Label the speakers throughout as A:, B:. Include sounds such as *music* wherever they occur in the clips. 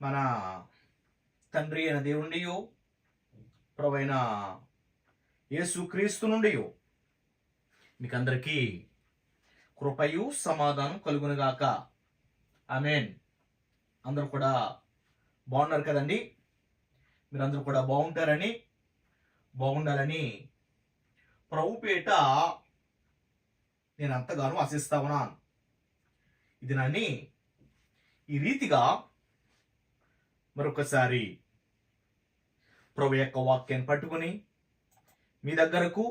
A: మన తండ్రి అయిన దేవుడి ప్రవైన యేసు క్రీస్తు నుండి మీకు అందరికీ కృపయు సమాధానం కలుగునుగాక ఆమెన్. అందరూ కూడా బాగున్నారు కదండి? మీరందరూ కూడా బాగుంటారని బాగుండాలని ప్రభుపేట నేను అంతగానో ఆశిస్తా ఉన్నాను. ఇది నన్ను ఈ రీతిగా మరొకసారి ప్రభు యొక్క వాక్యాన్ని పట్టుకుని మీ దగ్గరకు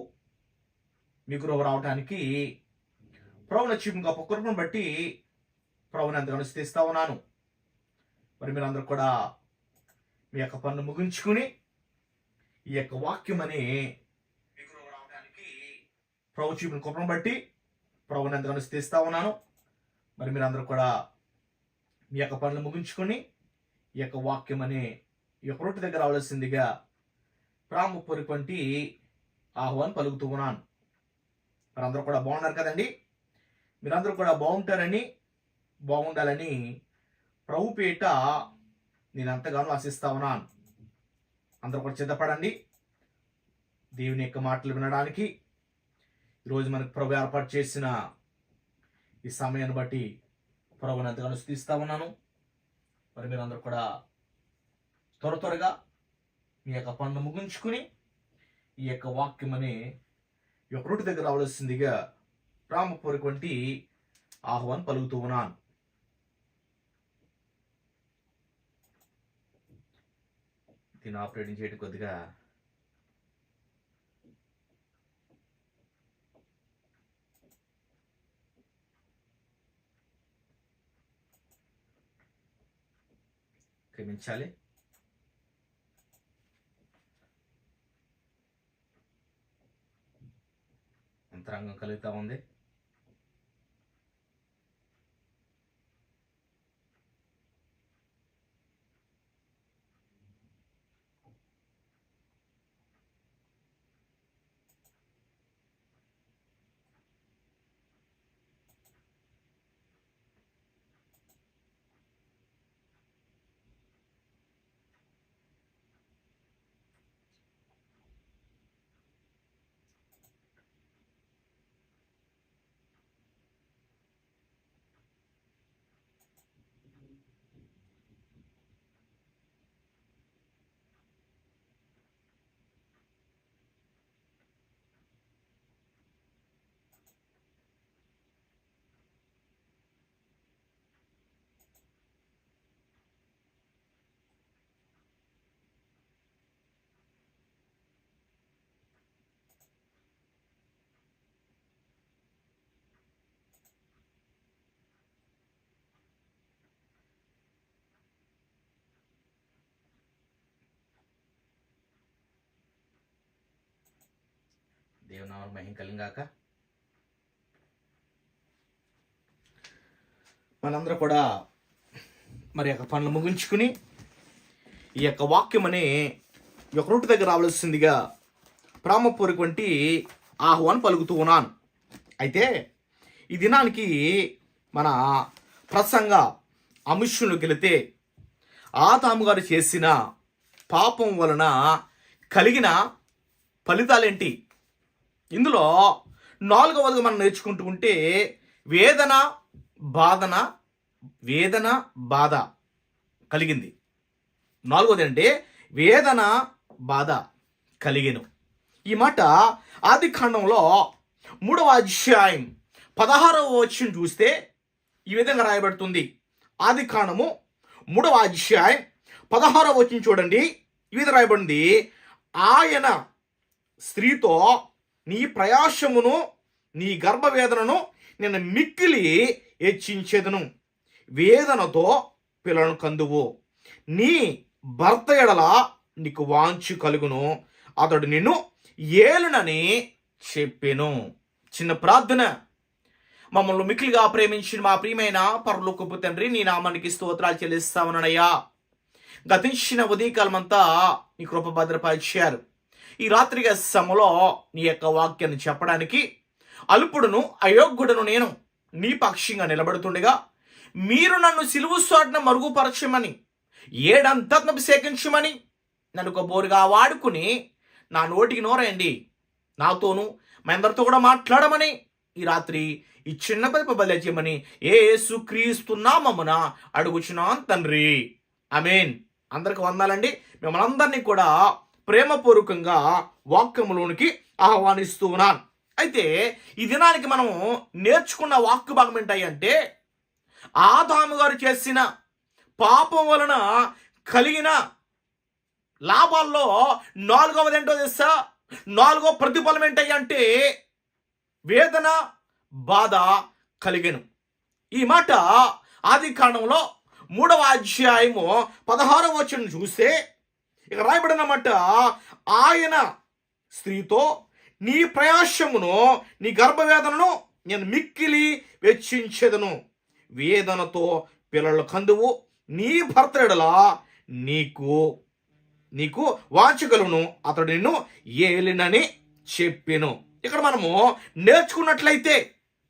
A: మీ గురువు రావడానికి ప్రభు గొప్ప కృపను బట్టి ప్రభుని అంతగానో స్థిస్తా ఉన్నాను. మరి మీరందరూ కూడా మీ యొక్క పనులు ముగించుకుని ఈ యొక్క వాక్యం అని రావడానికి ప్రభు చూపిన కృపను బట్టి ప్రభుని ఎంతగానో స్థిస్తా ఉన్నాను. మరి మీరందరూ కూడా మీ యొక్క పనులు ముగించుకొని ఈ యొక్క వాక్యం అనే ఈ యొక్క రొట్టె దగ్గర రావాల్సిందిగా ప్రాముఖ్యటువంటి ఆహ్వాన్ పలుకుతూ ఉన్నాను. మీరందరూ కూడా బాగున్నారు కదండి? మీరందరూ కూడా బాగుంటారని బాగుండాలని ప్రభుపేట నేను ఎంతగానో ఆశిస్తా ఉన్నాను. అందరూ కూడా సిద్ధపడండి. దేవుని యొక్క మాటలు వినడానికి ఈరోజు మనకు ప్రభు ఏర్పాటు చేసిన ఈ సమయాన్ని బట్టి ప్రభుని ఎంతగానో స్థిస్తా ఉన్నాను. మరి మీరందరూ కూడా త్వర త్వరగా మీ యొక్క పనులు ముగించుకుని ఈ యొక్క వాక్యం అని ఈ యొక్క రూటి దగ్గర రావాల్సిందిగా రామపూరికొంటి ఆహ్వాన్ పలుకుతూ ఉన్నాను. దీన్ని ఆపరేటింగ్ చేయడం కొద్దిగా క్షమించాలి అంతరంగం కలుగుతా ఉంది దేవునామం మహిం కలిగాక మనందరూ కూడా మరి యొక్క పనులు ముగించుకుని ఈ యొక్క వాక్యం అనే ఒక రూట్ దగ్గర రావాల్సిందిగా ప్రామపూరికి వంటి ఆహ్వానం పలుకుతూ ఉన్నాను. అయితే ఈ దినానికి మన ప్రసంగ అంశంలోకి వెళితే ఆదాము గారు చేసిన పాపం వలన కలిగిన ఫలితాలేంటి? ఇందులో నాలుగవది మనం నేర్చుకుంటూ ఉంటే వేదన బాధన వేదన బాధ కలిగింది. నాలుగవది అంటే వేదన బాధ కలిగెను. ఈ మాట ఆది ఖండంలో మూడవ అధ్యాయం పదహారవ వచ్చిన చూస్తే ఈ విధంగా రాయబడుతుంది. ఆది కాండము మూడవ అధ్యాయం పదహారవ వచ్చిన చూడండి. ఈ విధంగా రాయబడింది. ఆయన స్త్రీతో నీ ప్రయాసమును నీ గర్భవేదనను నేను మిక్కిలి హెచ్చించేదను. వేదనతో పిల్లను కందువు. నీ భర్త ఎడల నీకు వాంచి కలుగును. అతడు నిన్ను ఏలునని చెప్పెను. చిన్న ప్రార్థన. మమ్మల్ని మిక్కిలిగా ప్రేమించిన మా ప్రియమైన పరలోకపు తండ్రి నీ నామానికి స్తోత్రాలు చెల్లిస్తామనయ్యా గతించిన ఉదయకాలమంతా నీ కృప భద్రపరిచారు. ఈ రాత్రిగా సమలో నీ యొక్క వాక్యాన్ని చెప్పడానికి అల్పుడును అయోగ్యుడును నేను నీ పక్షంగా నిలబడుతుండగా మీరు నన్ను సిలువు సోటన మరుగుపరచమని ఏడంతా సేకరించమని నన్ను ఒక బోరుగా వాడుకుని నా నోటికి నోరేయండి. నాతోనూ మా అందరితో కూడా మాట్లాడమని ఈ రాత్రి ఈ చిన్న పది బలి చేయమని ఏ క్రీస్తున్నామమున అడుగుచున్నాను తండ్రి. అమేన్ అందరికి వందాలండి. మిమ్మల్ని అందరినీ కూడా ప్రేమపూర్వకంగా వాక్యములోనికి ఆహ్వానిస్తూ ఉన్నాను. అయితే ఈ దినానికి మనము నేర్చుకున్న వాక్య భాగం ఏంటంటే ఆదాము గారు చేసిన పాపం వలన కలిగిన లాభాల్లో నాలుగవది ఏంటో తెలుసా? నాలుగో ప్రతిఫలం ఏంటంటే వేదన బాధ కలిగను. ఈ మాట ఆది కాండంలో మూడవ అధ్యాయము పదహారవ వచ్చిన చూస్తే ఇక రాయబడిన మాట ఆయన స్త్రీతో నీ ప్రయాసమును నీ గర్భవేదనను నేను మిక్కిలి వెచ్చించెదను. వేదనతో పిల్లలు కందువు నీ భర్తడలా నీకు నీకు వాంచగలను అతడు నిన్ను ఏలినని చెప్పాను. ఇక్కడ మనము నేర్చుకున్నట్లయితే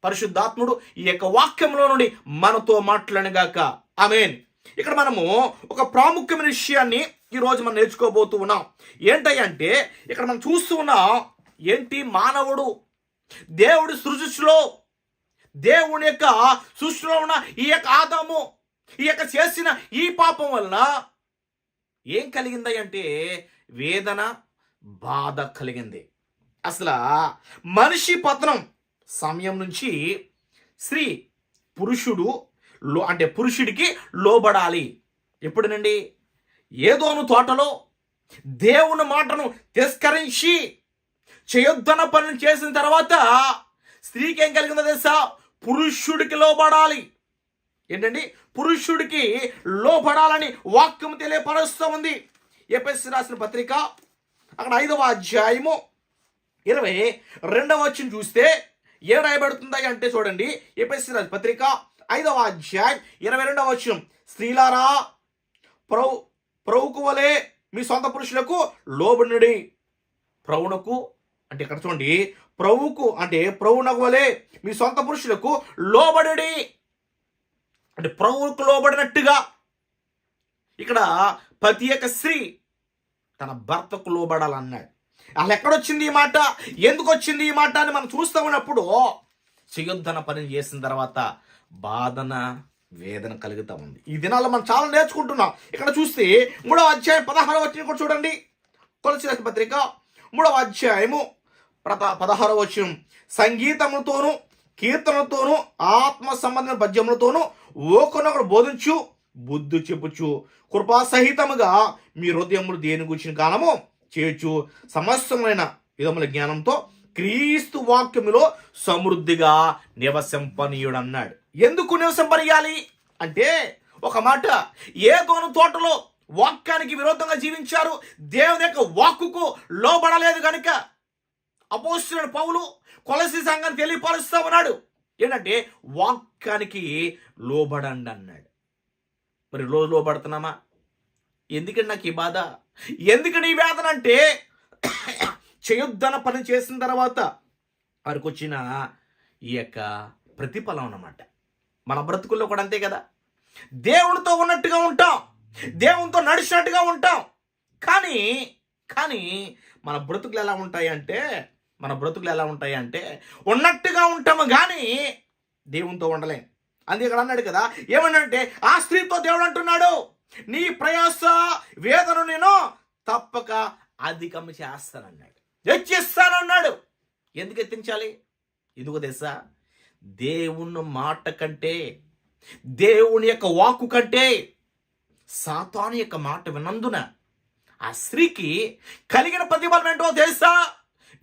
A: పరిశుద్ధాత్ముడు ఈ యొక్క వాక్యంలో నుండి మనతో మాట్లాడగాక ఆమెన్. ఇక్కడ మనము ఒక ప్రాముఖ్యమైన విషయాన్ని ఈ రోజు మనం నేర్చుకోబోతూ ఉన్నాం. ఏంటంటే ఇక్కడ మనం చూస్తూ ఉన్నాం ఏంటి మానవుడు? దేవుడి సృష్టిలో దేవుని యొక్క సృష్టిలో ఉన్న ఈ యొక్క ఆదాము ఈ యొక్క చేసిన ఈ పాపం వలన ఏం కలిగింది అంటే వేదన బాధ కలిగింది. అసలు మనిషి పతనం సమయం నుంచి స్త్రీ పురుషుడు లో అంటే పురుషుడికి లోబడాలి. ఎప్పుడునండి? ఏదోను తోటలో దేవుని మాటను తిరస్కరించి చేయొద్దన్న పనులు చేసిన తర్వాత స్త్రీకి ఏం కలిగిందో తెలుసా? పురుషుడికి లోబడాలి. ఏంటండి? పురుషుడికి లోపడాలని వాక్యం తెలియపరుస్తూ ఉంది. ఎపిఎస్సి రాసిన పత్రిక అక్కడ ఐదవ అధ్యాయము ఇరవై రెండవ వచ్చిన చూస్తే ఏం రాయబడుతుంది అంటే చూడండి. ఎపిఎస్సి రాసిన పత్రిక ఐదవ అధ్యాయం ఇరవై రెండవ వచ్చిన స్త్రీలారా ప్రౌ ప్రభుకు వలె మీ సొంత పురుషులకు లోబడినడి. ప్రభునకు అంటే ఇక్కడ చూడండి ప్రభుకు అంటే ప్రభునకు వలె మీ సొంత పురుషులకు లోబడి అంటే ప్రభువుకు లోబడినట్టుగా. ఇక్కడ ప్రతి యొక్క స్త్రీ తన భర్తకు లోబడాలన్నాడు. అసలు ఎక్కడొచ్చింది ఈ మాట? ఎందుకు వచ్చింది ఈ మాట అని మనం చూస్తూ ఉన్నప్పుడు చేయొద్దన పని చేసిన తర్వాత బాధన వేదన కలుగుతూ ఉంది. ఈ దినాల్లో మనం చాలా నేర్చుకుంటున్నాం. ఇక్కడ చూస్తే మూడవ అధ్యాయం పదహారవ వచ్చిన కూడా చూడండి. కొలసి పత్రిక మూడవ అధ్యాయము ప్రత పదహారవ వచ్చిన సంగీతములతోనూ కీర్తనలతోనూ ఆత్మ సంబంధమైన పద్యములతోనూ ఒకరినొకరు బోధించు బుద్ధి చెప్పుచు. కృపా సహితముగా మీ హృదయములు దేని గురించిన కాలము చేయొచ్చు సమస్తమైన విధముల జ్ఞానంతో క్రీస్తు వాక్యములో సమృద్ధిగా నివసింపనీయుడు అన్నాడు ఎందుకు నివసింపరియాలి అంటే ఒక మాట ఏ దోను తోటలో వాక్యానికి విరోధంగా జీవించారు దేవుని యొక్క వాక్కుకు లోబడలేదు కనుక అపోస్తున్న పౌలు కొలసి సంఘాన్ని తెలియపరుస్తా ఉన్నాడు. ఏంటంటే వాక్యానికి లోబడండి అన్నాడు. మరి రోజు లోబడుతున్నామా? ఎందుకండి నాకు ఈ బాధ? ఎందుకండి ఈ వేదన అంటే *coughs* చేయొద్దన పని చేసిన తర్వాత వారికి వచ్చిన ఈ యొక్క ప్రతిఫలం అన్నమాట. మన బ్రతుకుల్లో కూడా అంతే కదా. దేవునితో ఉన్నట్టుగా ఉంటాం. దేవునితో నడిచినట్టుగా ఉంటాం. కానీ కానీ మన బ్రతుకులు ఎలా ఉంటాయి అంటే మన బ్రతుకులు ఎలా ఉంటాయి అంటే ఉన్నట్టుగా ఉంటాము కానీ దేవునితో ఉండలేం. అందుకే ఇక్కడ అన్నాడు కదా ఏమన్నాడంటే ఆ స్త్రీతో దేవుడు అంటున్నాడు నీ ప్రయాస వేదను నేను తప్పక అధికం చేస్తానన్నాడు. హెచ్చిస్తానన్నాడు ఎందుకు ఎత్తించాలి ఎందుకు తెలుసా? దేవుని మాట కంటే దేవుని యొక్క వాక్కు కంటే సాతాను యొక్క మాట వినందున ఆ స్త్రీకి కలిగిన ప్రతిఫలం ఏంటో తెలుసా?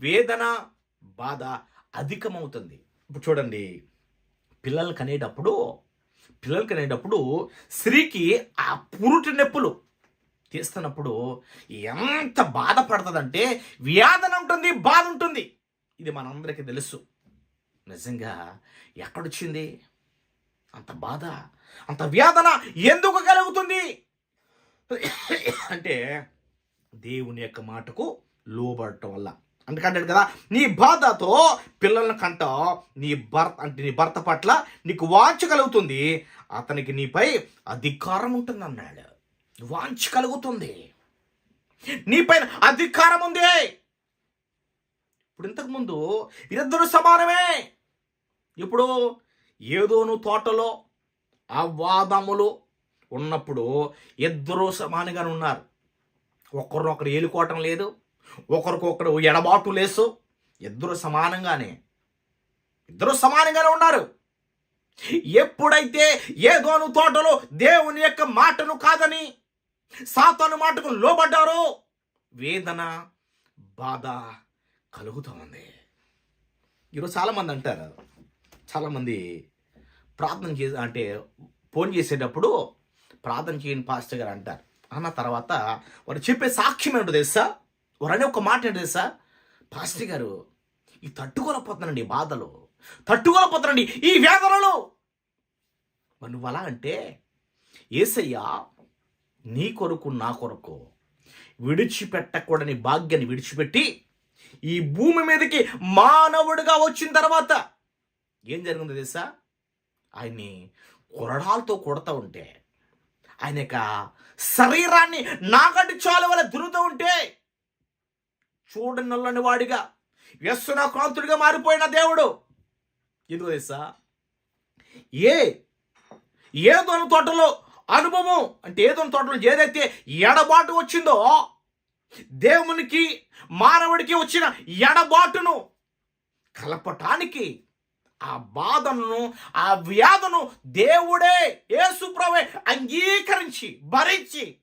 A: వేదన బాధ అధికమవుతుంది. ఇప్పుడు చూడండి పిల్లలు కనేటప్పుడు పిల్లలు కనేటప్పుడు స్త్రీకి ఆ పురుటి నొప్పులు తీస్తున్నప్పుడు ఎంత బాధపడుతుందంటే వ్యాధన ఉంటుంది బాధ ఉంటుంది. ఇది మనందరికీ తెలుసు. నిజంగా ఎక్కడొచ్చింది? అంత బాధ అంత వేదన ఎందుకు కలుగుతుంది? అంటే దేవుని యొక్క మాటకు లోబడటం వల్ల. అందుకంటాడు కదా నీ బాధతో పిల్లలను కంట నీ భర్త అంటే నీ భర్త పట్ల నీకు వాంచ కలుగుతుంది. అతనికి నీపై అధికారం ఉంటుంది అన్నాడు వాంఛ కలుగుతుంది. నీపైన అధికారం ఉంది. ఇప్పుడు ఇంతకుముందు ఇద్దరు సమానమే. ఇప్పుడు ఏదోను తోటలో ఆ వాదములు ఉన్నప్పుడు ఇద్దరు సమానంగానే ఉన్నారు. ఒకరినొకరు ఏలుకోవటం లేదు ఒకరికొకరు ఎడబాటు లేసు ఇద్దరు సమానంగానే ఇద్దరు సమానంగానే ఉన్నారు. ఎప్పుడైతే ఏదోను తోటలో దేవుని యొక్క మాటను కాదని సాతాను మాటకు లోబడ్డారో వేదన బాధ కలుగుతూ ఉంది. ఈరోజు చాలామంది అంటారు చాలామంది ప్రార్థన చే అంటే ఫోన్ చేసేటప్పుడు ప్రార్థన చేయని పాస్టర్ గారు అంటారు. అన్న తర్వాత వారు చెప్పే సాక్ష్యం ఏంటో తెలుసా? వారు అనే ఒక మాట ఏంటో తెలుసా? పాస్టర్ గారు ఈ తట్టుకోలేకపోతున్నానండి బాధలు. తట్టుకోలేకపోతున్నాండి ఈ వేదనలు. మరి నువ్వు అలా అంటే ఏసయ్యా నీ కొరకు నా కొరకు విడిచిపెట్టకూడని భాగ్యాన్ని విడిచిపెట్టి ఈ భూమి మీదకి మానవుడిగా వచ్చిన తర్వాత ఏం జరిగిందో తెలుసా? ఆయన్ని కొరడాలతో కొడతా ఉంటే ఆయన యొక్క శరీరాన్ని నాగటి చాలు వల్ల దురుతూ ఉంటే చూడని నల్లని వాడిగా వ్యస్సున క్రాంతుడిగా మారిపోయిన దేవుడు. ఎందుకు తెలుసా? ఏ ఏదోని తోటలో అనుభవం అంటే ఏదోని తోటలో ఏదైతే ఎడబాటు వచ్చిందో దేవునికి మానవుడికి వచ్చిన ఎడబాటును కలపటానికి ఆ బాధను ఆ వ్యాధను దేవుడే యేసుప్రవే అంగీకరించి భరించి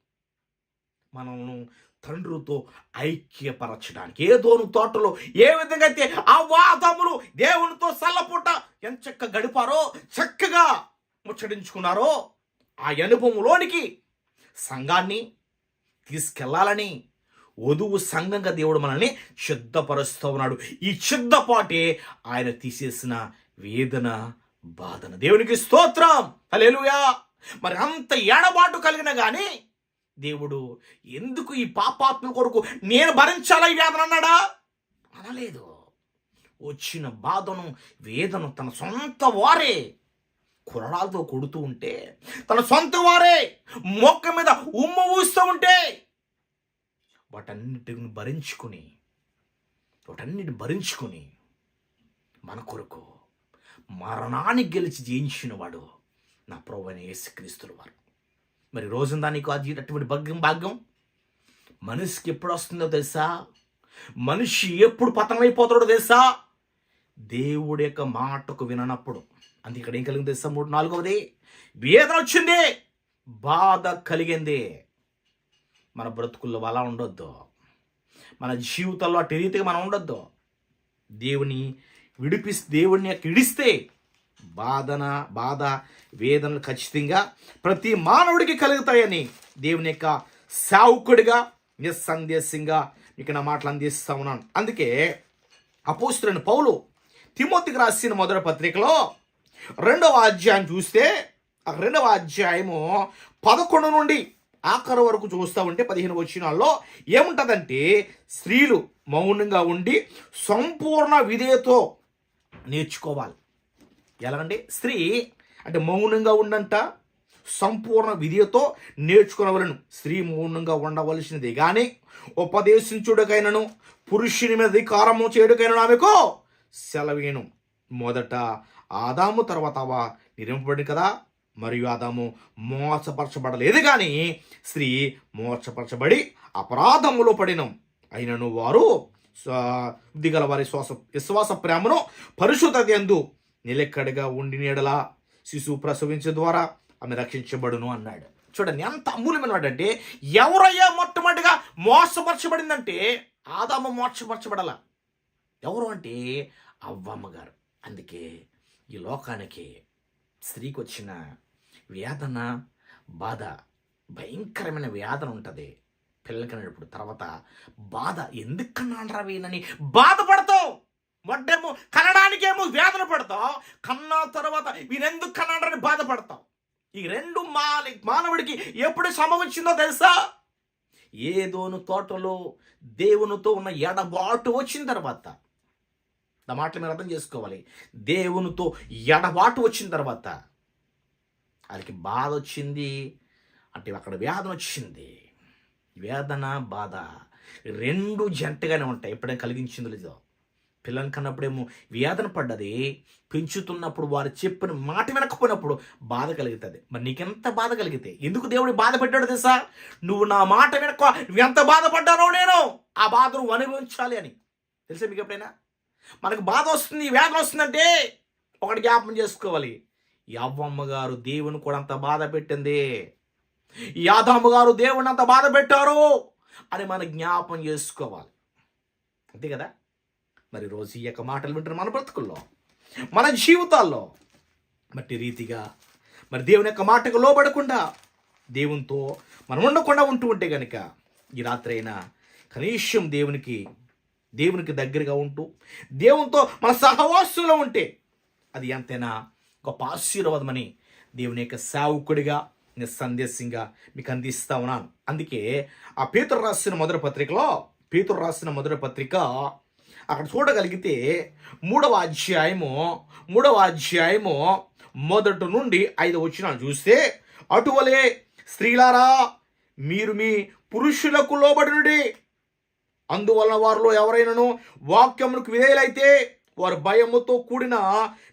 A: మనల్ని తండ్రితో ఐక్యపరచడానికి. ఏదోను తోటలో ఏ విధంగా అయితే ఆ వాదములు దేవునితో సల్లపుట్ట ఎంత చక్కగా గడిపారో చక్కగా ముచ్చడించుకున్నారో ఆ అనుభవంలోనికి సంఘాన్ని తీసుకెళ్ళాలని వధువు సంఘంగా దేవుడు మనల్ని శుద్ధపరుస్తూ ఉన్నాడు ఈ శుద్ధపాటే ఆయన తీసేసిన వేదన బాధన. దేవునికి స్తోత్రం. హల్లెలూయా. మరి అంత ఏడబాటు కలిగిన గాని దేవుడు ఎందుకు ఈ పాపాత్మ కొరకు నేను భరించాలా ఈ వేదన అన్నాడా? అనలేదు. వచ్చిన బాధను వేదను తన సొంత వారే కురడాలతో కొడుతూ ఉంటే తన సొంత వారే మొక్క మీద ఉమ్మ ఊస్తూ ఉంటే వాటన్నిటిని భరించుకుని వాటన్నిటిని భరించుకుని మన కొరకు మరణాన్ని గెలిచి జయించిన వాడు నా ప్రభు అయిన యేసుక్రీస్తుల వారు. మరి రోజుందా నీకు అది అటువంటి భాగ్యం భాగ్యం? మనిషికి ఎప్పుడు వస్తుందో తెలుసా? మనిషి ఎప్పుడు పతనమైపోతాడో తెలుసా? దేవుడి యొక్క మాటకు విననప్పుడు. అందుకే ఇక్కడ ఏం కలిగింది తెలుసా? మూడు నాలుగవది వేదన వచ్చింది బాధ కలిగింది. మన బ్రతుకుల్లో అలా ఉండొద్దు. మన జీవితంలో అటు రీతిగా మనం ఉండొద్దు. దేవుని విడిపి దేవుణ్ణి యొక్క ఇడిస్తే బాధన బాధ వేదనలు ఖచ్చితంగా ప్రతి మానవుడికి కలుగుతాయని దేవుని యొక్క సావుకుడిగా నిస్సందేశంగా మీకు నా మాటలు అందిస్తా ఉన్నాను. అందుకే అపోస్తులైన పౌలు తిమోతికి రాసిన మొదటి పత్రికలో రెండవ అధ్యాయం చూస్తే ఆ రెండవ అధ్యాయము పదకొండు నుండి ఆఖరి వరకు చూస్తూ ఉంటే పదిహేను వచ్చినాల్లో ఏముంటుందంటే స్త్రీలు మౌనంగా ఉండి సంపూర్ణ విధేయతో నేర్చుకోవాలి. ఎలాగంటే స్త్రీ అంటే మౌనంగా ఉండంట సంపూర్ణ విధియతో నేర్చుకునవలను. స్త్రీ మౌనంగా ఉండవలసినది. కానీ ఉపదేశించుడికైనను పురుషుని మీద అధికారము చేయుడికైనను ఆమెకు సెలవేను మొదట ఆదాము తర్వాత నిరింపబడి కదా. మరియు ఆదాము మోసపరచబడలేదు కానీ స్త్రీ మోసపరచబడి అపరాధములో పడినం. అయినను వారు దిగల వారి శ్వాస విశ్వాస ప్రేమను పరిశుద్ధత ఎందు నిలెక్కడిగా ఉండి నీడలా శిశువు ప్రసవించే ద్వారా ఆమె రక్షించబడును అన్నాడు. చూడండి ఎంత అమూల్యమైన అంటే ఎవరయ్యా మొట్టమొదటిగా మోసపరచబడిందంటే ఆదాము మోసపరచబడాల. ఎవరు అంటే అవ్వమ్మ గారు. అందుకే ఈ లోకానికి స్త్రీకి వచ్చిన వేదన బాధ భయంకరమైన వేదన ఉంటుంది. పిల్లలు కనేటప్పుడు తర్వాత బాధ ఎందుకు వీనని బాధపడతావు. వడ్డేమో కనడానికేమో వేదన పడతావు. కన్నా తర్వాత వీనెందుకు కన్నాడని బాధపడతావు. ఈ రెండు మాలి మానవుడికి ఎప్పుడు సంభవించిందో తెలుసా? ఏదోను తోటలో దేవునితో ఉన్న ఎడబాటు వచ్చిన తర్వాత. నా మాటలు మీరు అర్థం చేసుకోవాలి. దేవునితో ఎడబాటు వచ్చిన తర్వాత. వాళ్ళకి బాధ వచ్చింది అంటే అక్కడ వేదన వచ్చింది వేదన బాధ రెండు జంటగానే ఉంటాయి. ఎప్పుడైనా కలిగించింది లేదో. పిల్లల్ని కన్నప్పుడేమో వేదన పడ్డది. పెంచుతున్నప్పుడు వారు చెప్పిన మాట వినకపోయినప్పుడు బాధ కలుగుతుంది. మరి నీకెంత బాధ కలిగితే? ఎందుకు దేవుడు బాధ పెట్టాడు తెలుసా? నువ్వు నా మాట వినక ఎంత బాధపడ్డానో నేను? ఆ బాధ నువ్వు అనుభవించాలి అని. తెలుసా మీకు ఎప్పుడైనా? మనకు బాధ వస్తుంది వేదన వస్తుందంటే ఒకటి జ్ఞాపం చేసుకోవాలి. యవ్వమ్మ గారు దేవుని కూడా అంత బాధ పెట్టింది. యాదమ్మ గారు దేవుని అంత బాధ పెట్టారు అని మనం జ్ఞాపం చేసుకోవాలి. అంతే కదా? మరి రోజు ఈ యొక్క మాటలు వింటున్న మన బ్రతుకుల్లో మన జీవితాల్లో మట్టి రీతిగా మరి దేవుని యొక్క మాటకు లోబడకుండా దేవునితో మనం ఉండకుండా ఉంటూ ఉంటే కనుక ఈ రాత్రి అయినా కనీసం దేవునికి దేవునికి దగ్గరగా ఉంటూ దేవునితో మన సహవాసంలో ఉంటే అది ఎంతైనా గొప్ప ఆశీర్వాదమని దేవుని యొక్క సేవకుడిగా నేను సందేశంగా మీకు అందిస్తా ఉన్నాను. అందుకే ఆ పీతురు రాసిన మొదటి పత్రికలో పీతురు రాసిన మొదటి పత్రిక అక్కడ చూడగలిగితే మూడవ అధ్యాయము మూడవ అధ్యాయము మొదటి నుండి ఐదు వచ్చిన చూస్తే అటువలే స్త్రీలారా మీరు మీ పురుషులకు లోబడినుడి అందువలన వారిలో ఎవరైనాను వాక్యములకు విధేయులైతే వారు భయముతో కూడిన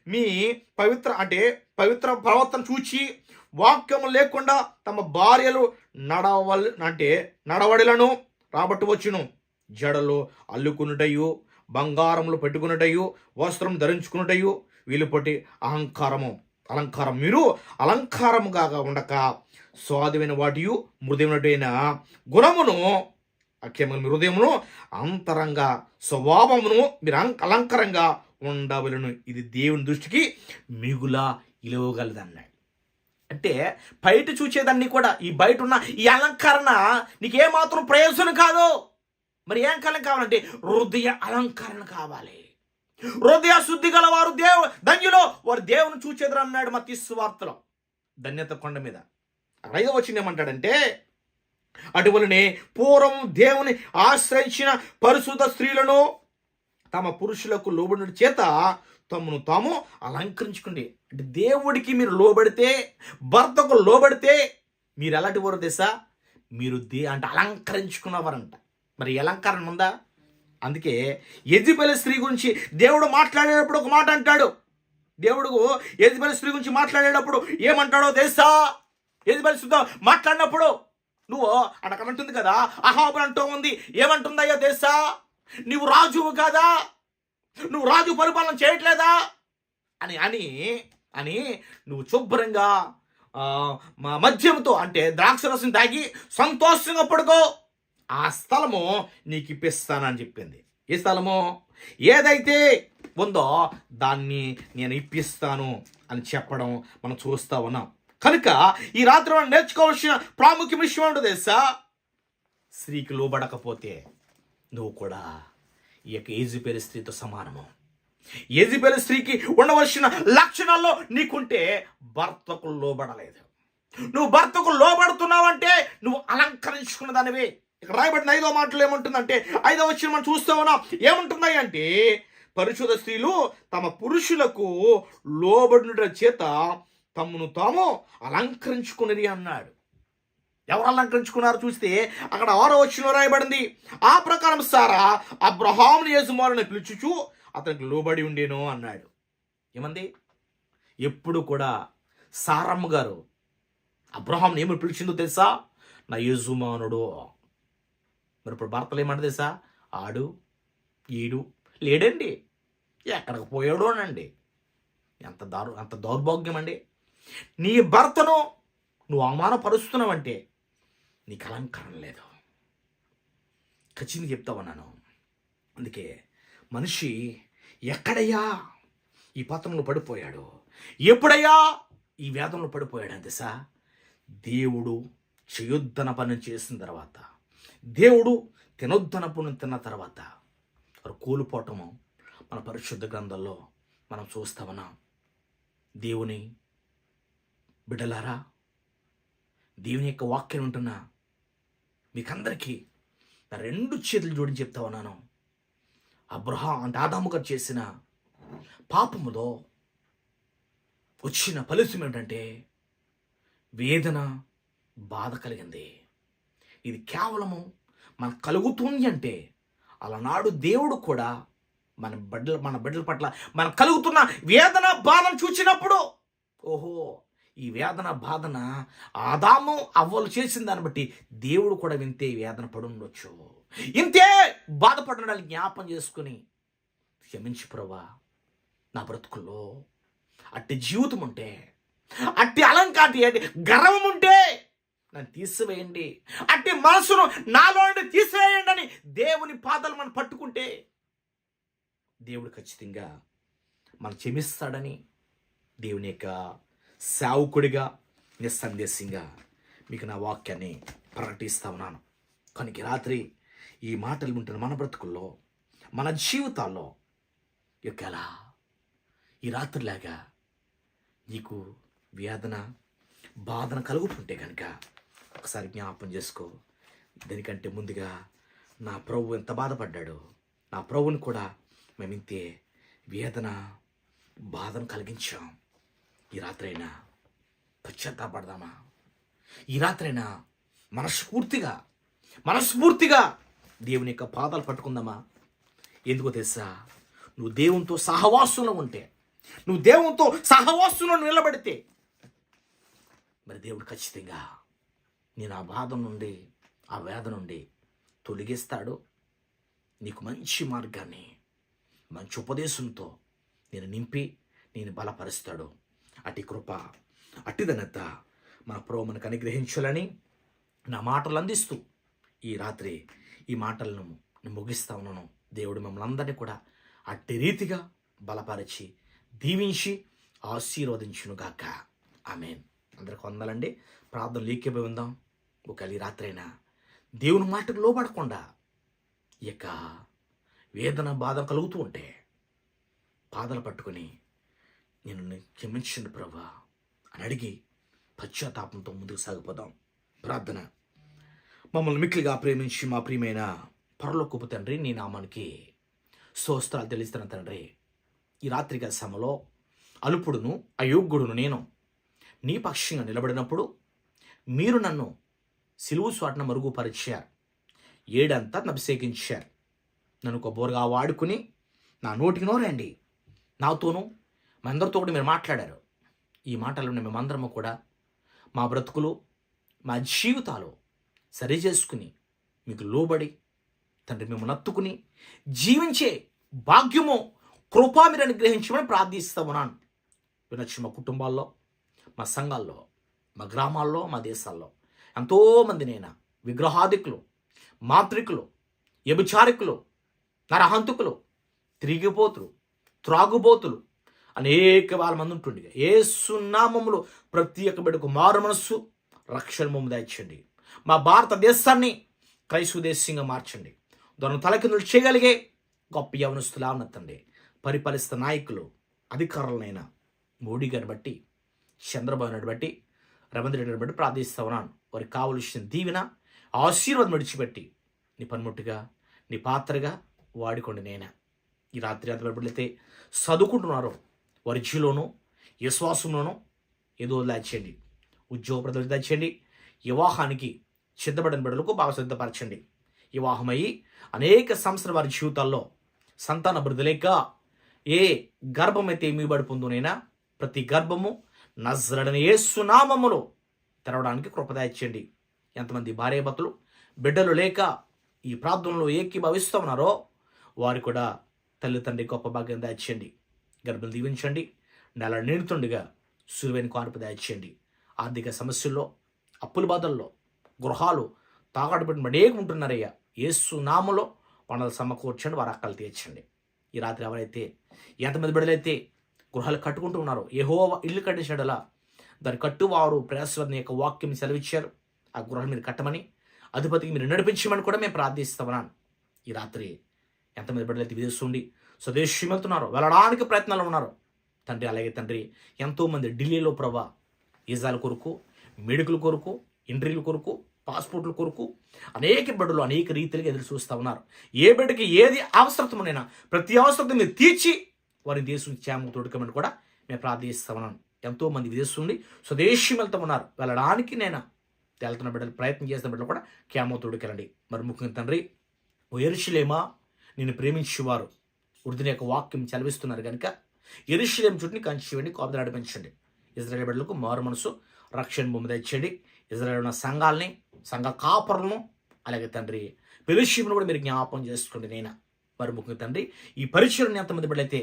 A: మీ పవిత్ర అంటే పవిత్ర ప్రవర్తన చూచి వాక్యము లేకుండా తమ భార్యలు నడవల్ అంటే నడవడిలను రాబట్టవచ్చును జడలు అల్లుకునుటయు బంగారములు పెట్టుకునుటయు వస్త్రం ధరించుకునుటయు వీలుపటి అహంకారము. అలంకారం మీరు అలంకారముగా ఉండక స్వాదమైన వాటియు మృదువైన గుణమును అఖ్యమైన మీ హృదయమును అంతరంగా స్వభావమును మీరు అలంకరంగా ఉండవలను. ఇది దేవుని దృష్టికి మిగులా ఇలవగలదన్నాడు. అంటే బయట చూచేదాన్ని కూడా ఈ బయట ఉన్న ఈ అలంకరణ నీకేమాత్రం ప్రయోజనం కాదు. మరి ఏం కలం కావాలంటే హృదయ అలంకరణ కావాలి. హృదయ శుద్ధి గల వారు దేవు ధన్యులో. వారు దేవుని చూచేదరు అన్నాడు మత్తి వార్తలో. ధన్యత కొండ మీద. రైతు వచ్చింది ఏమంటాడంటే అటువలనే పూర్వం దేవుని ఆశ్రయించిన పరిశుద్ధ స్త్రీలను తమ పురుషులకు లోబడి చేత తమను తాము అలంకరించుకోండి అంటే దేవుడికి మీరు లోబడితే భర్తకు లోబడితే మీరు ఎలాంటి వారు తెలుసా? మీరు దే అంటే అలంకరించుకున్నవారంట. మరి అలంకరణ ఉందా? అందుకే ఎజిబెల స్త్రీ గురించి దేవుడు మాట్లాడేటప్పుడు ఒక మాట అంటాడు. దేవుడు ఎజిబెల స్త్రీ గురించి మాట్లాడేటప్పుడు ఏమంటాడో తెలుసా? ఎజిబెల స్త్రీతో మాట్లాడినప్పుడు నువ్వు అక్కడ కదా? అహాబు అంటూ ఉంది. ఏమంటుందయ్యా తెలుసా నువ్వు రాజువు కాదా? నువ్వు రాజు పరిపాలన చేయట్లేదా? అని అని అని నువ్వు శుభ్రంగా మద్యంతో అంటే ద్రాక్షరసం తాగి సంతోషంగా పడుకో. ఆ స్థలము నీకు ఇప్పిస్తానని చెప్పింది. ఏ స్థలము? ఏదైతే ఉందో దాన్ని నేను ఇప్పిస్తాను అని చెప్పడం మనం చూస్తా ఉన్నాం. కనుక ఈ రాత్రి మనం నేర్చుకోవాల్సిన ప్రాముఖ్యం విషయం ఏంటో తెలుసా? స్త్రీకి లోబడకపోతే నువ్వు కూడా ఈ యొక్క ఏజిపేరు స్త్రీతో సమానము. ఏజిపేరు స్త్రీకి ఉండవలసిన లక్షణాల్లో నీకుంటే భర్తకు లోబడలేదు. నువ్వు భర్తకు లోబడుతున్నావంటే నువ్వు అలంకరించుకున్న దానివే. ఇక్కడ రాయబడిన ఐదో మాటలు ఏముంటుందంటే ఐదో వచ్చిన మనం చూస్తా ఉన్నాం. ఏముంటున్నాయి అంటే పరిశుధ స్త్రీలు తమ పురుషులకు లోబడిన చేత తమ్మును తాము అలంకరించుకున్నది అన్నాడు. ఎవరు అలంకరించుకున్నారు చూస్తే అక్కడ ఆరో వచ్చిన రాయబడింది. ఆ ప్రకారం సారా అబ్రహాముని యజమానుని పిలుచుచు అతనికి లోబడి ఉండేను అన్నాడు. ఏమంది? ఎప్పుడు కూడా సారమ్మ గారు అబ్రహాంని ఏమి పిలిచిందో తెలుసా? నా యజమానుడు మరి ఇప్పుడు భర్తలు ఏమంట తెలుసా? ఆడు ఈడు లేడండి. ఎక్కడికి పోయాడు అనండి ఎంత దారు అంత దౌర్భాగ్యం అండి నీ భర్తను నువ్వు అవమానపరుస్తున్నావంటే నీకు అలంకరణ లేదు ఖచ్చితంగా చెప్తా ఉన్నాను అందుకే మనిషి ఎక్కడయ్యా ఈ పత్రంలో పడిపోయాడు? ఎప్పుడయ్యా ఈ వేదంలో పడిపోయాడు అంతే దేవుడు చేయొద్దన పని చేసిన తర్వాత దేవుడు తినొద్దన పని తిన్న తర్వాత వారు మన పరిశుద్ధ గ్రంథంలో మనం చూస్తామన్నా దేవుని బిడ్డలారా దేవుని యొక్క వాక్యం ఉంటున్నా మీకందరికీ నా రెండు చేతులు జోడించి చెప్తా ఉన్నాను. అబ్రహం అంటే ఆదాము గారు చేసిన పాపములో వచ్చిన ఫలితం ఏంటంటే వేదన బాధ కలిగింది. ఇది కేవలము మనకు కలుగుతుంది అంటే అలనాడు దేవుడు కూడా మన బిడ్డల మన బిడ్డల పట్ల మనకు కలుగుతున్న వేదన బాధను చూచినప్పుడు ఓహో ఈ వేదన బాధన ఆదాము అవ్వలు చేసిన దాన్ని బట్టి దేవుడు కూడా వింతే వేదన పడుండొచ్చు. ఇంతే బాధపడడాన్ని జ్ఞాపం చేసుకుని క్షమించి ప్రభా నా బ్రతుకుల్లో అట్టి జీవితం ఉంటే అట్టి అలంకాటి అంటే గర్వం ఉంటే నన్ను తీసివేయండి. అట్టి మనసును నాలో నుండి తీసివేయండి అని దేవుని పాదాలు మనం పట్టుకుంటే దేవుడు ఖచ్చితంగా మనం క్షమిస్తాడని దేవుని యొక్క సేవకుడిగా నిస్సందేశంగా మీకు నా వాక్యాన్ని ప్రకటిస్తా ఉన్నాను. కనుక రాత్రి ఈ మాటలు ఉంటున్న మన బ్రతుకుల్లో మన జీవితాల్లో యొక్క ఎలా ఈ రాత్రిలాగా నీకు వేదన బాధన కలుగుతుంటే కనుక ఒకసారి జ్ఞాపం చేసుకో. దానికంటే ముందుగా నా ప్రభు ఎంత బాధపడ్డాడు నా ప్రభుని కూడా మేము ఇంతే వేదన బాధను కలిగించాం. ఈ రాత్రైనా పశ్చాత్తాపడదామా? ఈ రాత్రైనా మనస్ఫూర్తిగా మనస్ఫూర్తిగా దేవుని యొక్క పాదాలు పట్టుకుందామా? ఎందుకో తెలుసా? నువ్వు దేవునితో సహవాసంలో ఉంటే నువ్వు దేవునితో సహవాసంలో నిలబడితే మరి దేవుడు ఖచ్చితంగా నేను ఆ బాధ నుండి ఆ వేద నుండి తొలగిస్తాడు. నీకు మంచి మార్గాన్ని మంచి ఉపదేశంతో నేను నింపి నేను బలపరుస్తాడు. అటి కృప అట్టి మన ప్రభు మనకు అనుగ్రహించాలని నా మాటలు అందిస్తూ ఈ రాత్రి ఈ మాటలను ముగిస్తా ఉన్నాను. దేవుడు మమ్మల్ని అందరినీ కూడా అట్టి రీతిగా బలపరిచి దీవించి ఆశీర్వదించునుగాక. ఆమెన్. అందరికి వందాలండి. ప్రార్థన లేకపోయి ఉందాం. ఒకవేళ రాత్రైనా దేవుని మాటకు లోబడకుండా ఇక వేదన బాధ కలుగుతూ ఉంటే పాదలు పట్టుకొని నేను క్షమించండి ప్రభా అని అడిగి పశ్చాత్తాపంతో ముందుకు సాగిపోదాం. ప్రార్థన. మమ్మల్ని మిక్కిలిగా ప్రేమించి మా ప్రియమైన పరలోకపు తండ్రి నీ నామానికి సోస్త్రాలు తెలుస్తున్న తండ్రి ఈ రాత్రిగా సమలో అలుపుడును అయోగ్యుడును నేను నీ పక్షంగా నిలబడినప్పుడు మీరు నన్ను సిలువు స్వాటన మరుగుపరిచారు. ఏడంతా అభిషేకించారు. నన్ను కొబ్బరిగా వాడుకుని నా నోటికి నోరండి నాతోనూ మా అందరితో కూడా మీరు మాట్లాడారు. ఈ మాటలు మేమందరము కూడా మా బ్రతుకులు మా జీవితాలు సరి చేసుకుని మీకు లోబడి తండ్రి మేము నత్తుకుని జీవించే భాగ్యము కృపా మీరు అనుగ్రహించమని ప్రార్థిస్తా ఉన్నాను వినొచ్చు మా కుటుంబాల్లో మా సంఘాల్లో మా గ్రామాల్లో మా దేశాల్లో. ఎంతోమంది నేను విగ్రహాదికులు మాంత్రికులు వ్యభిచారికులు నరహంతుకులు తిరిగిపోతులు త్రాగుబోతులు అనేక వాళ్ళ మంది ఉంటుండే. ఏ సున్నామములు ప్రతి ఒక్క బిడ్డకు మారు మనస్సు రక్షణ మమ్ము దాచండి మా భారతదేశాన్ని క్రైస్తవ దేశంగా మార్చండి. దొరను తలకిందులు చేయగలిగే గొప్ప యవనస్తులా ఉన్నతండి. పరిపాలిస్తున్న నాయకులు అధికారులనైనా మోడీ గారిని బట్టి చంద్రబాబు నాయుడు బట్టి రవీంద్ర రెడ్డిని బట్టి ప్రార్థిస్తా ఉన్నాను. వారికి కావలసిన దీవెన ఆశీర్వాదం విడిచిపెట్టి నీ పనిముట్టుగా నీ పాత్రగా వాడుకోండి నేనే. ఈ రాత్రి అంత వెళ్తే చదువుకుంటున్నారు వారి విశ్వాసంలోనూ ఏదో దాచేయండి. ఉద్యోగ ప్రజలకు దాచేయండి. వివాహానికి సిద్ధపడిన బిడ్డలకు బాగా సిద్ధపరచండి. వివాహమయ్యి అనేక సంవత్సరాల వారి జీవితాల్లో సంతాన అభివృద్ధి లేక ఏ గర్భమైతే మీబడి పొందునైనా ప్రతి గర్భము నజరడని సునామములో తెరవడానికి కృపదాయించండి ఎంతమంది భార్యాభర్తలు బిడ్డలు లేక ఈ ప్రార్థనలో ఏకీభవిస్తూ ఉన్నారో వారు కూడా తల్లి తండ్రి గొప్ప భాగ్యం దాచండి గర్భం దీవించండి. నెల నిండుతుండగా సులువైన కానుపు దాచేయండి ఆర్థిక సమస్యల్లో అప్పుల బాధల్లో గృహాలు తాగాడు పెట్టిన అనేక ఉంటున్నారయ్యా. ఏసు నామలో వనరులు సమకూర్చండి వారి అక్కలు తీర్చండి. ఈ రాత్రి ఎవరైతే ఎంతమంది బిడ్డలైతే గృహాలు కట్టుకుంటూ ఉన్నారో ఏహో ఇల్లు కట్టించడలా దాని కట్టువారు ప్రయాసవర్ని యొక్క వాక్యం సెలవిచ్చారు. ఆ గృహాలు మీరు కట్టమని అధిపతికి మీరు నడిపించమని కూడా మేము ప్రార్థిస్తామన్నాను ఈ రాత్రి ఎంతమంది బిడ్డలైతే విధిస్తుండి స్వదేశం వెళ్తున్నారు వెళ్ళడానికి ప్రయత్నాలు ఉన్నారు. తండ్రి అలాగే తండ్రి ఎంతోమంది ఢిల్లీలో ప్రభా ఈజాల కొరకు మెడికల్ కొరకు ఇంటర్వ్యూల కొరకు పాస్పోర్ట్ల కొరకు అనేక బిడ్డలు అనేక రీతిలుగా ఎదురు చూస్తూ ఉన్నారు. ఏ బిడ్డకి ఏది అవసరతమైనా ప్రతి అవసరత మీరు తీర్చి వారి దేశం క్షేమం తొడకమని కూడా మేము ప్రార్థిస్తా ఉన్నాను ఎంతో మంది విదేశం నుండి స్వదేశం వెళ్తూ ఉన్నారు. వెళ్ళడానికి నేను వెళ్తున్న బిడ్డలు ప్రయత్నం చేస్తున్న బిడ్డలు కూడా క్యామో తోడుకెళ్ళండి. మరి ముఖ్యంగా తండ్రి ఓ ఎరుషులేమా నేను ప్రేమించేవారు. వృద్ధుని యొక్క వాక్యం చదివిస్తున్నారు కనుక ఎరుషులేం చుట్టూ కంచి వెండి కోపం నడిపించండి ఇజ్రాయల్ బిడ్డలకు మారు మనసు రక్షణ భూమి తెచ్చండి. ఇజ్రాయల్ ఉన్న సంఘాలని సంఘ కాపరులను అలాగే తండ్రి పెరుషిమును కూడా మీరు జ్ఞాపకం చేసుకోండి నేను. మరి ముఖ్యంగా తండ్రి ఈ పరీక్షలను ఎంతమంది బిడ్డలైతే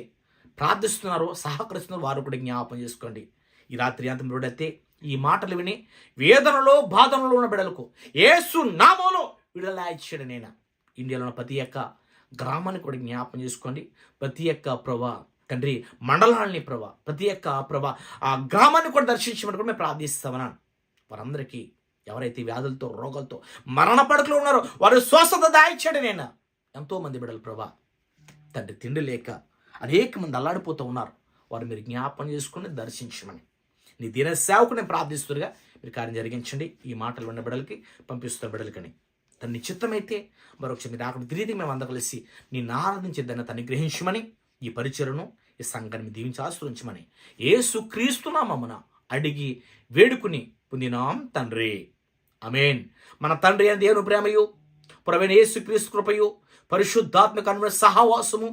A: ప్రార్థిస్తున్నారో సహకరిస్తున్నారో వారు కూడా జ్ఞాపకం చేసుకోండి. ఈ రాత్రి ఎంతమంది బిడ్డలైతే ఈ మాటలు విని వేదనలో బాధనలో ఉన్న బిడ్డలకు ఏసు నామోలో విడుదల ఇచ్చాడు నేను. ఇండియాలో ఉన్న ప్రతి ఒక్క గ్రామాన్ని కూడా జ్ఞాపం చేసుకోండి. ప్రతి ఒక్క ప్రభా తండ్రి మండలాన్ని ప్రభా ప్రతి ఒక్క ప్రభా ఆ గ్రామాన్ని కూడా దర్శించమని కూడా మేము ప్రార్థిస్తామన్నాను వారందరికీ ఎవరైతే వ్యాధులతో రోగాలతో మరణ పడకలో ఉన్నారో వారు స్వస్థత దాయిచ్చాడు నేను. ఎంతో మంది బిడ్డలు ప్రభా తండ్రి తిండి లేక అనేక మంది అల్లాడిపోతూ ఉన్నారు. వారు మీరు జ్ఞాపకం చేసుకుని దర్శించమని. నీ దీన సేవకు నేను ప్రార్థిస్తుగా మీరు కార్యం జరిగించండి. ఈ మాటలు ఉన్న బిడ్డలకి పంపిస్తున్న బిడ్డలకని తన చిత్తమైతే మరొకసారి మీరు అక్కడ తిరిగి మేము అందరూ కలిసి నిన్ను ఆరాధించే దాన్ని తను గ్రహించమని ఈ పరిచయను ఈ సంఘాన్ని దీవించి ఆశ్రయించమని ఏసు క్రీస్తునామమున అడిగి వేడుకుని పొందినాం తండ్రి. అమేన్ మన తండ్రి అని దేవుని ప్రేమయు ప్రవీణ యేసు క్రీస్తు కృపయు పరిశుద్ధాత్మక అనుభవ సహవాసము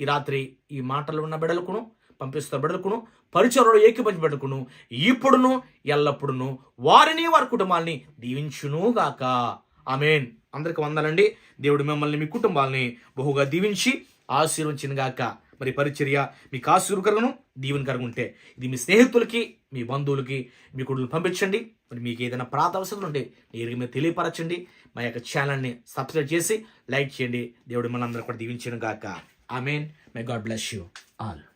A: ఈ రాత్రి ఈ మాటలు ఉన్న బిడలకును పంపిస్తున్న బిడలకును పరిచయంలో ఏకీపంచి బిడలకును ఇప్పుడును ఎల్లప్పుడును వారిని వారి కుటుంబాల్ని దీవించునుగాక. ఆమెన్. అందరికి వందాలండి. దేవుడు మిమ్మల్ని మీ కుటుంబాలని బహుగా దీవించి ఆశీర్వదించిన గాక మరి పరిచర్య మీకు ఆశీర్వకరను దీవెనకరంగా ఉంటే ఇది మీ స్నేహితులకి మీ బంధువులకి మీ కుటుంబం పంపించండి. మరి మీకు ఏదైనా ప్రాత అవసరం ఉంటే నేరుగా మీరు తెలియపరచండి. మా యొక్క ఛానల్ని సబ్స్క్రైబ్ చేసి లైక్ చేయండి. దేవుడు మనందరూ కూడా దీవించను గాక amen. May God bless you all